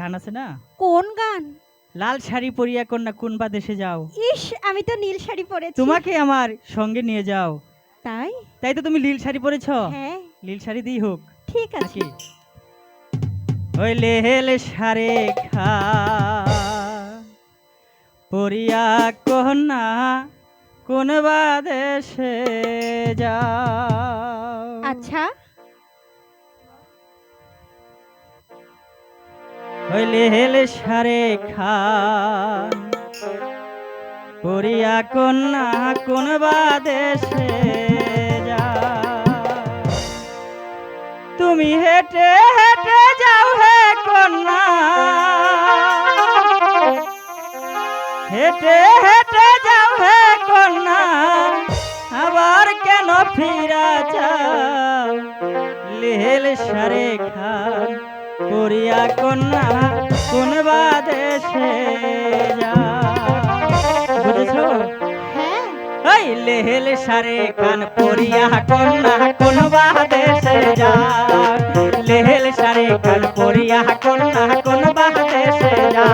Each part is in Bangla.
গান আছে না? কোন গান? লাল শাড়ি পরিয়া কন্যা কোন বা দেশে যাও? ইস আমি তো নীল শাড়ি পরেছি। তোমাকে আমার সঙ্গে নিয়ে যাও। তাই? তাই তো তুমি লীল শাড়ি পরেছ? হ্যাঁ। লীল শাড়ি দিই হোক। ঠিক আছে। ওই লেহেল সারে খা। পরিয়া কন্যা কোন বা দেশে যাও। আচ্ছা। ওই লেহেল সারে খান। পরিয়া কন্যা কোন বা দেশে যা তুমি হেঁটে হেঁটে যাও হে কন্যা। হেঁটে হেঁটে যাও হে কন্যা। আবার কেন ফিরা যাও লেহেল সারে খান। করিয়া কন্যা কোন বাদেশে বুঝেছ? হ্যাঁ। এই লেহেল সারে কান পরিয়া কন্যা কোন বাদেশে যা। লেহেল সারে কান পরিয়া কন্যা কোন বাদেশে যা।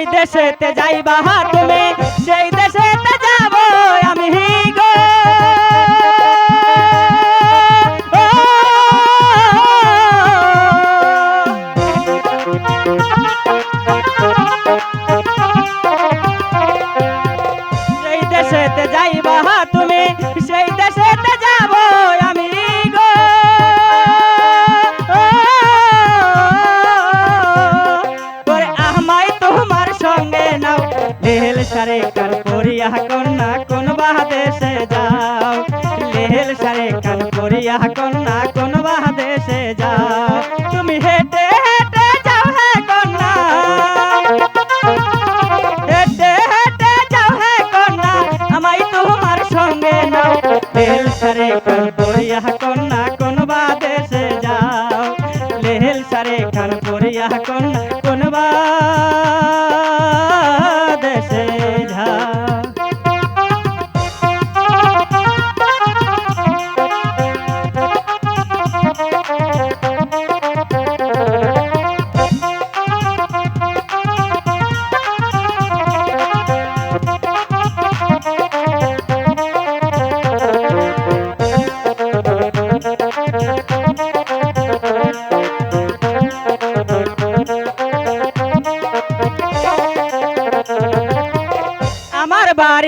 যেই দেশেতে যাইবা তুমি সেই দেশেতে যাব আমি গো। লেহেল সারে কান করিয়া কন্যা কোন বা দেশে যাও। লেহেল সারে কান করিয়া কন্যা কোন বা দেশে যাও। তুমি হেঁটে হেঁটে যাও হে কন্যা। হেঁটে হেঁটে যাও হে কন্যা, আমায় তোমার সঙ্গে নাও। লেহেল সারে কান করিয়া কন্যা কোন বা দেশে যাও। লেহেল সারে কান করিয়া কন্যা কোন বা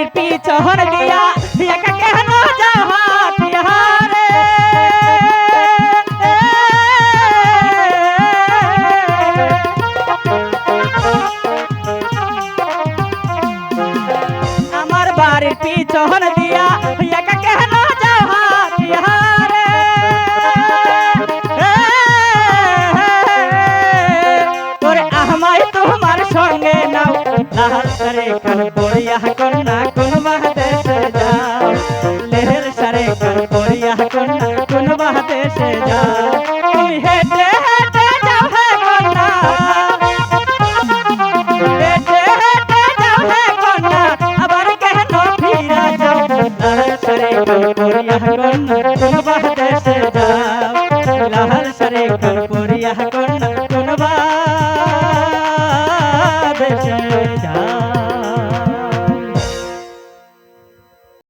আমার বাড়ির পিছন দিয়া একা কেন যাও হাটিহারে আমার বাড়ির পিছন লাল সারে কান পড়িয়া কন্যা কোন দেশে যাও লেহের সারে কান পড়িয়া কন্যা কোন দেশে যাও